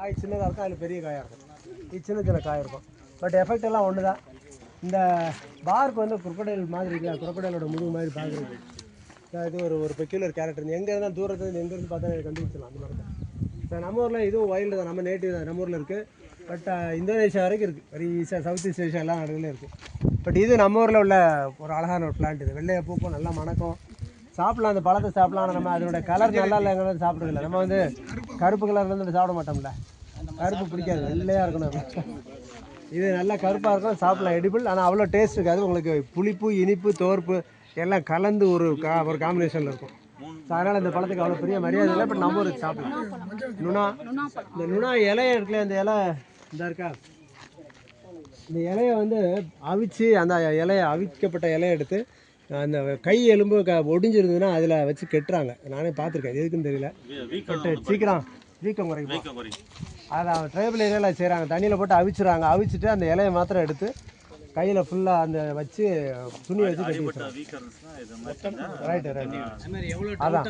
காய் சின்னதாக இருக்கும் அதில் பெரிய காயாக இருக்கும். இது சின்ன சின்ன காய் இருக்கும். பட் எஃபெக்ட் எல்லாம் ஒன்று தான் இந்த பார்க் வந்து குரொக்கடைல் மாதிரி இருக்கு குரொக்கடைலோட முதுகு மாதிரி பார்க்குறது இது ஒரு ஒரு பெக்யூலர் கேரக்டர் எங்கே இருந்தால் தூரத்துலேருந்து எங்கேருந்து பார்த்தா கண்டுபிடிச்சலாம் அந்த மாதிரி தான். இப்போ நம்ம ஊரில் இதுவும் வயல்டு தான். நம்ம நேட்டிவ் தான் நம்ம ஊரில் இருக்குது பட் இந்தோனேஷியா வரைக்கும் இருக்குது வெரி ஈஸியாக சவுத் ஈஸ்ட் ஏஷியா எல்லா நாடுகளும் இருக்குது பட் இது நம்ம ஊரில் உள்ள ஒரு அழகான ஒரு பிளான்ட் இது. வெள்ளையை பூக்கும் நல்லா மணக்கும். சாப்பிடலாம் அந்த பழத்தை சாப்பிடலாம். நம்ம அதோட கலர் நல்லா இல்லைங்கிறது சாப்பிட்றதில்ல. நம்ம வந்து கருப்பு கலர்லேருந்து சாப்பிட மாட்டோம்ல. கருப்பு பிடிக்காது வெள்ளையாக இருக்கணும். இது நல்லா கருப்பாக இருக்கும் சாப்பிடலாம். எடிபிள் ஆனால் அவ்வளோ டேஸ்ட் இருக்காது. உங்களுக்கு புளிப்பு இனிப்பு தோர்ப்பு எல்லாம் கலந்து ஒரு கா ஒரு காம்பினேஷனில் இருக்கும். ஸோ அதனால் இந்த பழத்துக்கு அவ்வளோ பெரிய மரியாதை இல்லை பட் நம்ம ஊருக்கு சாப்பிடலாம். நுணா இந்த நுணா இலைய இருக்குல்ல இந்த இலை? இந்த இருக்கா? இந்த இலையை வந்து அவிச்சு அந்த இலையை அவிக்கப்பட்ட இலையை எடுத்து அந்த கை எலும்பு க ஒடிஞ்சிருந்ததுன்னா அதில் வச்சு கெட்டுறாங்க. நானே பார்த்துருக்கேன். எதுக்குன்னு தெரியல. சீக்கிரம் வீக்கம் குறைக்கும். அதை ட்ரைபல் ஏரியாவில் செய்கிறாங்க தண்ணியில் போட்டு அவிச்சிடுறாங்க அவிச்சிட்டு அந்த இலையை மாத்திரம் எடுத்து கையில் ஃபுல்லாக அந்த வச்சு துணி வச்சு ரைட்டு ரைட்டு அதான்.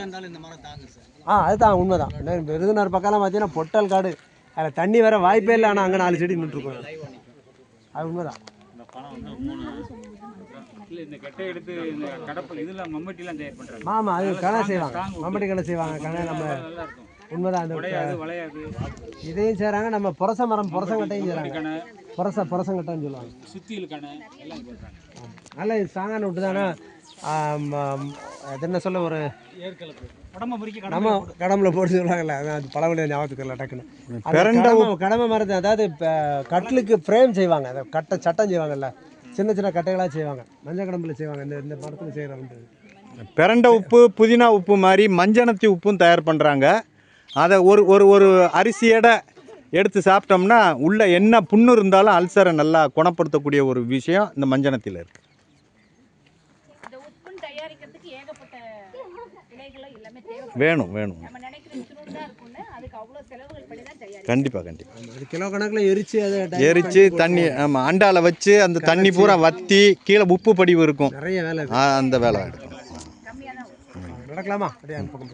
ஆ அதுதான் உண்மைதான். என்ன விருதுநகர் பக்கம்லாம் பார்த்தீங்கன்னா பொட்டல் காடு. அதில் தண்ணி வேற வாய்ப்பே இல்லை. ஆனால் அங்கே நாலு செடி நின்றுருக்கும். அது உண்மைதான். இந்த பழம் வந்து மூணு இல்லை இந்த கெட்டை எடுத்து இந்த கடப்பில் இதெல்லாம் மம்மட்டிலாம் தயார் பண்ணுறாங்க மாமா அது கடை செய்வாங்க. மம்பட்டி கடை செய்வாங்க. கடை நம்ம உண்மைதான் அந்த இதையும் செய்கிறாங்க நம்ம புரச மரம் புரசங்கட்டையும் செய்கிறாங்க புரச புரசங்கட்டைன்னு சொல்லுவாங்க. நல்ல இது ஸ்ட்ராங்கான விட்டு தானே அது என்ன சொல்ல ஒரு நம்ம கடம்புல போட்டு சொல்லுவாங்கல்ல அதான் அது பழமொழி ஞாபகத்துக்கு டக்குன்னு. கடமை கடமை மரத்தை அதாவது இப்போ கட்டிலுக்கு ஃப்ரேம் செய்வாங்க அந்த கட்டை சட்டம் செய்வாங்கல்ல சின்ன சின்ன கட்டைகளாக செய்வாங்க. மஞ்சள் கடம்புல செய்வாங்க இந்த இந்த மரத்தில் செய்கிறாங்க பிரண்ட உப்பு புதினா உப்பு மாதிரி மஞ்சனத்தி உப்பும் தயார் பண்ணுறாங்க அதை ஒரு ஒரு ஒரு அரிசியோட எடுத்து சாப்பிட்டோம்னா உள்ள என்ன புண்ணு இருந்தாலும் அல்சரை நல்லா குணப்படுத்தக்கூடிய ஒரு விஷயம் இந்த மஞ்சனத்தில் இருக்குது வேணும் வேணும். கண்டிப்பாக கண்டிப்பாக கிலோ கணக்கில் எரிச்சு அதை பண்ணி தண்ணி ஆமாம் அண்டால வச்சு அந்த தண்ணி பூரா வத்தி கீழே உப்பு படிவு இருக்கும். நிறைய வேலை ஆ, அந்த வேலை வரும். நடக்கலாமா?